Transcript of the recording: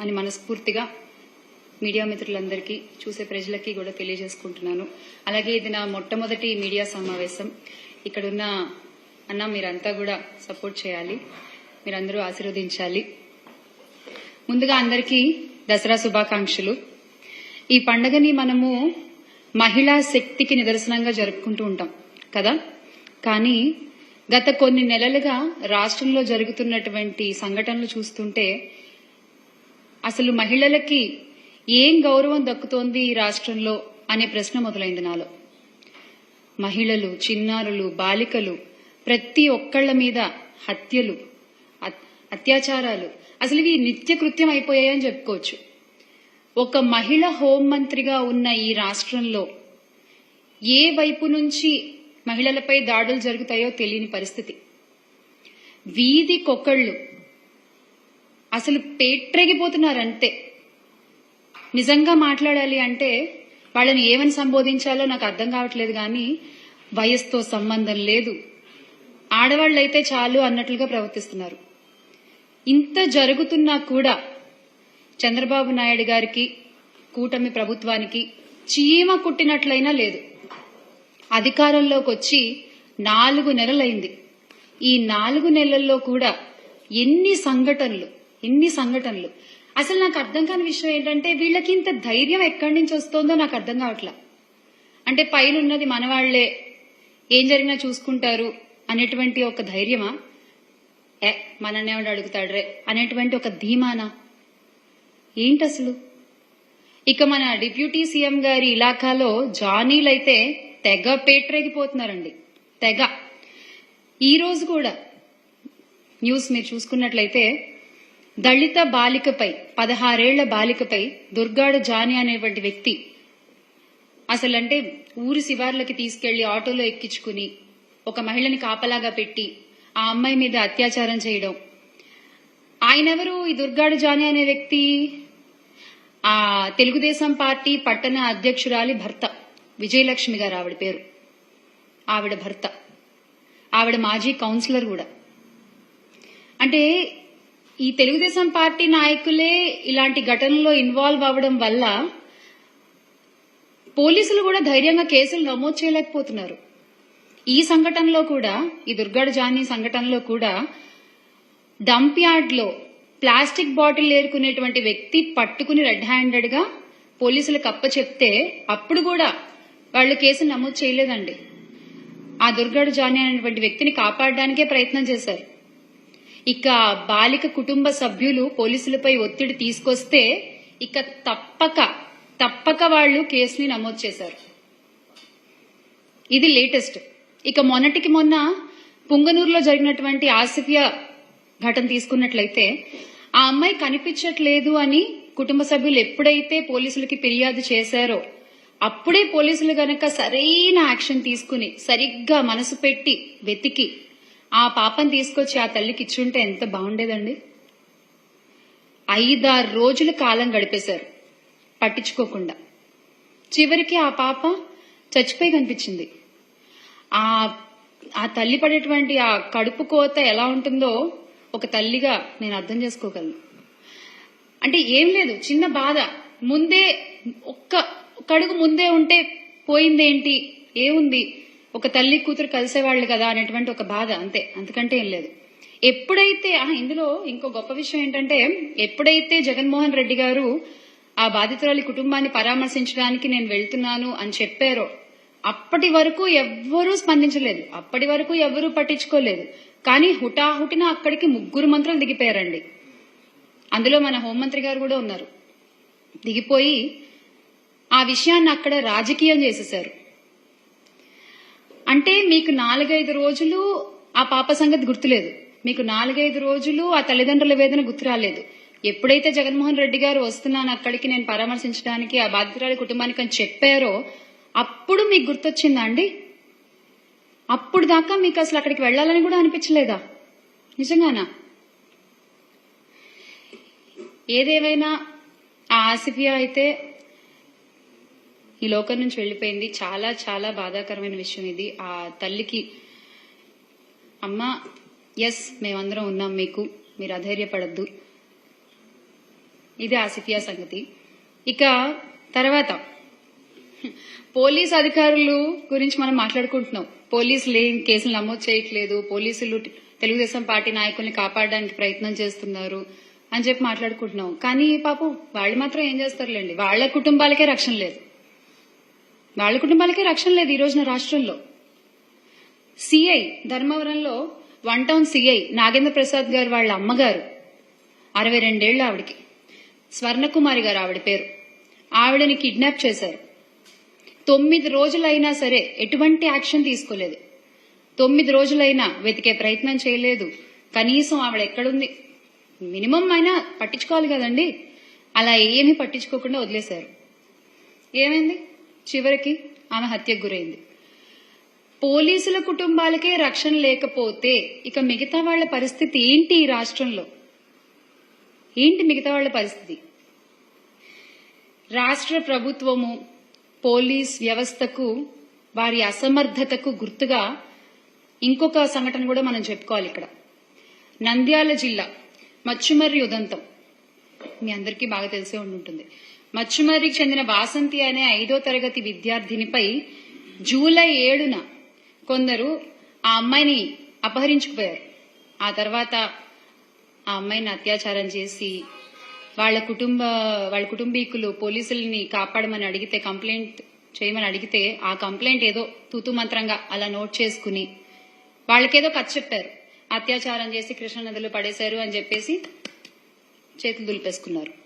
అని మనస్ఫూర్తిగా మీడియా మిత్రులందరికీ చూసే ప్రజలకి కూడా తెలియజేసుకుంటున్నాను. అలాగే ఇది నా మొట్టమొదటి మీడియా సమావేశం. ఇక్కడున్న అన్న మీరంతా కూడా సపోర్ట్ చేయాలి. మీరందరూ ఆశీర్వదించాలి. ముందుగా అందరికీ దసరా శుభాకాంక్షలు. ఈ పండగని మనము మహిళా శక్తికి నిదర్శనంగా జరుపుకుంటూ ఉంటాం కదా? కానీ గత కొన్ని నెలలుగా రాష్ట్రంలో జరుగుతున్నటువంటి సంఘటనలు చూస్తుంటే అసలు మహిళలకి ఏం గౌరవం దక్కుతోంది ఈ రాష్ట్రంలో అనే ప్రశ్న మొదలైంది నాలో. మహిళలు చిన్నారులు బాలికలు ప్రతి ఒక్కళ్ళ మీద హత్యలు అత్- అత్యాచారాలు అసలు ఇవి నిత్య కృత్యం అయిపోయాయని చెప్పుకోవచ్చు. ఒక మహిళ హోంమంత్రిగా ఉన్న ఈ రాష్ట్రంలో ఏ వైపు నుంచి మహిళలపై దాడులు జరుగుతాయో తెలియని పరిస్థితి. వీధికొకళ్ళు అసలు పేట్రెగిపోతున్నారంతే. నిజంగా మాట్లాడాలి అంటే వాళ్ళని ఏమని సంబోధించాలో నాకు అర్థం కావట్లేదు కానీ వయస్సుతో సంబంధం లేదు. ఆడవాళ్ళైతే చాలు అన్నట్లుగా ప్రవర్తిస్తున్నారు. ఇంత జరుగుతున్నా కూడా చంద్రబాబు నాయుడు గారికి కూటమి ప్రభుత్వానికి చీమ కుట్టినట్లయినా లేదు. అధికారంలోకి వచ్చి నాలుగు నెలలైంది. ఈ నాలుగు నెలల్లో కూడా ఎన్ని సంఘటనలు ఎన్ని సంఘటనలు. అసలు నాకు అర్థం కాని విషయం ఏంటంటే వీళ్ళకి ఇంత ధైర్యం ఎక్కడి నుంచి వస్తుందో నాకు అర్థం కావట్లా. అంటే పైన ఉన్నది మనవాళ్ళే ఏం జరిగినా చూసుకుంటారు అనేటువంటి ఒక ధైర్యమా? ఏ అడుగుతాడు రే? అనేటువంటి ఒక ధీమానా? ఏంటి అసలు? ఇక మన డిప్యూటీ సీఎం గారి ఇలాకాలో జానీలైతే తెగ పేట్రేగిపోతున్నారండి. తెగ. ఈ రోజు కూడా న్యూస్ మీరు చూసుకున్నట్లయితే దళిత బాలికపై పదహారేళ్ళ బాలికపై దుర్గాడు జాని అనేటువంటి వ్యక్తి అసలంటే ఊరి శివార్లకి తీసుకెళ్ళి ఆటోలో ఎక్కించుకుని ఒక మహిళని కాపలాగా పెట్టి ఆ అమ్మాయి మీద అత్యాచారం చేయడం. ఆయనెవరు? ఈ దుర్గాడు జాని అనే వ్యక్తి. ఆ తెలుగుదేశం పార్టీ పట్టణ అధ్యక్షురాలి భర్త. విజయలక్ష్మి గారు ఆవిడ పేరు. ఆవిడ భర్త. ఆవిడ మాజీ కౌన్సిలర్ కూడా. అంటే ఈ తెలుగుదేశం పార్టీ నాయకులే ఇలాంటి ఘటనలో ఇన్వాల్వ్ అవ్వడం వల్ల పోలీసులు కూడా ధైర్యంగా కేసులు నమోదు చేయలేకపోతున్నారు. ఈ సంఘటనలో కూడా ఈ దుర్గాడ జానీ సంఘటనలో కూడా డంప్ యార్డ్లో ప్లాస్టిక్ బాటిల్ ఏరుకునేటువంటి వ్యక్తి పట్టుకుని రెడ్ హ్యాండెడ్గా పోలీసులకు అప్ప చెప్తే అప్పుడు కూడా వాళ్ళు కేసు నమోదు చేయలేదండి. ఆ దుర్గాడు జానీ అనేటువంటి వ్యక్తిని కాపాడడానికే ప్రయత్నం చేశారు. ఇక బాలిక కుటుంబ సభ్యులు పోలీసులపై ఒత్తిడి తీసుకొస్తే ఇక తప్పక తప్పక వాళ్ళు కేసుని నమోదు చేశారు. ఇది లేటెస్ట్. ఇక మొన్నటికి మొన్న పుంగనూరులో జరిగినటువంటి ఆసిఫియా ఘటన తీసుకున్నట్లయితే ఆ అమ్మాయి కనిపించట్లేదు అని కుటుంబ సభ్యులు ఎప్పుడైతే పోలీసులకి ఫిర్యాదు చేశారో అప్పుడే పోలీసులు గనక సరైన యాక్షన్ తీసుకుని సరిగ్గా మనసు పెట్టి వెతికి ఆ పాపను తీసుకొచ్చి ఆ తల్లికి ఇచ్చుంటే ఎంత బాగుండేదండి? ఐదారు రోజుల కాలం గడిపేశారు పట్టించుకోకుండా. చివరికి ఆ పాప చచ్చిపోయి కనిపించింది. ఆ ఆ తల్లి పడేటువంటి ఆ కడుపు కోత ఎలా ఉంటుందో ఒక తల్లిగా నేను అర్థం చేసుకోగలను. అంటే ఏం లేదు చిన్న బాధ. ముందే ఒక్క కడుగు ముందే ఉంటే పోయిందేంటి? ఏముంది? ఒక తల్లి కూతురు కలిసేవాళ్ళు కదా అనేటువంటి ఒక బాధ అంతే. అంతకంటే ఏం లేదు. ఎప్పుడైతే ఇందులో ఇంకో గొప్ప విషయం ఏంటంటే ఎప్పుడైతే జగన్మోహన్ రెడ్డి గారు ఆ బాధితురాలి కుటుంబాన్ని పరామర్శించడానికి నేను వెళ్తున్నాను అని చెప్పారో అప్పటి వరకు ఎవ్వరూ స్పందించలేదు. అప్పటి వరకు ఎవ్వరూ పట్టించుకోలేదు. కానీ హుటాహుటిన అక్కడికి ముగ్గురు మంత్రులు దిగిపోయారండి. అందులో మన హోంమంత్రి గారు కూడా ఉన్నారు. దిగిపోయి ఆ విషయాన్ని అక్కడ రాజకీయం చేసేశారు. అంటే మీకు నాలుగైదు రోజులు ఆ పాప సంగతి గుర్తులేదు. మీకు నాలుగైదు రోజులు ఆ తల్లిదండ్రుల వేదన గుర్తు రాలేదు. ఎప్పుడైతే జగన్మోహన్ రెడ్డి గారు వస్తున్నాను అక్కడికి నేను పరామర్శించడానికి ఆ బాధితురాలి కుటుంబానికి అని చెప్పారో అప్పుడు మీకు గుర్తొచ్చిందా అండి? అప్పుడు దాకా మీకు అసలు అక్కడికి వెళ్ళాలని కూడా అనిపించలేదా? నిజంగానా? ఏదేవైనా ఆ ఆసిఫియా అయితే ఈ లోకం నుంచి వెళ్ళిపోయింది. చాలా చాలా బాధాకరమైన విషయం ఇది. ఆ తల్లికి అమ్మ ఎస్ మేమందరం ఉన్నాం మీకు. మీరు అధైర్యపడద్దు. ఇది ఆసిఫియా సంగతి. ఇక తర్వాత పోలీస్ అధికారులు గురించి మనం మాట్లాడుకుంటున్నాం. పోలీసులు ఏం కేసులు నమోదు చేయట్లేదు. పోలీసులు తెలుగుదేశం పార్టీ నాయకుల్ని కాపాడడానికి ప్రయత్నం చేస్తున్నారు అని చెప్పి మాట్లాడుకుంటున్నాం. కానీ పాపం వాళ్ళు మాత్రం ఏం చేస్తారులేండి. వాళ్ళ కుటుంబాలకే రక్షణ లేదు. వాళ్ళ కుటుంబాలకే రక్షణ లేదు ఈ రోజున రాష్ట్రంలో. సిఐ ధర్మవరంలో one town CI Nagendra Prasad గారు వాళ్ళ అమ్మగారు. అరవై రెండేళ్ళు ఆవిడకి. స్వర్ణకుమారి గారు ఆవిడ పేరు. ఆవిడని కిడ్నాప్ చేశారు. తొమ్మిది రోజులైనా సరే ఎటువంటి యాక్షన్ తీసుకోలేదు. తొమ్మిది రోజులైనా వెతికే ప్రయత్నం చేయలేదు. కనీసం ఆవిడ ఎక్కడుంది? మినిమం అయినా పట్టించుకోవాలి కదండి. అలా ఏమీ పట్టించుకోకుండా వదిలేశారు. ఏమైంది? చివరికి ఆమె హత్యకు గురైంది. పోలీసుల కుటుంబాలకే రక్షణ లేకపోతే ఇక మిగతా వాళ్ళ పరిస్థితి ఏంటి ఈ రాష్ట్రంలో? ఏంటి మిగతా వాళ్ళ పరిస్థితి? రాష్ట్ర ప్రభుత్వము పోలీస్ వ్యవస్థకు వారి అసమర్థతకు గుర్తుగా ఇంకొక సంఘటన కూడా మనం చెప్పుకోవాలి ఇక్కడ. నంద్యాల జిల్లా మచ్చుమర్రి ఉదంతం. మీ అందరికీ బాగా తెలిసే ఉంటుంది మచ్చుమర్రికి చెందిన వాసంతి అనే ఐదో తరగతి విద్యార్థినిపై జూలై ఏడున కొందరు ఆ అమ్మాయిని అపహరించుకుపోయారు. ఆ తర్వాత ఆ అమ్మాయిని అత్యాచారం చేసి వాళ్ళ కుటుంబ వాళ్ళ కుటుంబీకులు పోలీసుల్ని కాపాడమని అడిగితే కంప్లైంట్ చేయమని అడిగితే ఆ కంప్లైంట్ ఏదో తూతు మంత్రంగా అలా నోట్ చేసుకుని వాళ్ళకేదో కథ చెప్పారు. అత్యాచారం చేసి కృష్ణ నదిలో పడేశారు అని చెప్పేసి చేతులు దులిపేసుకున్నారు.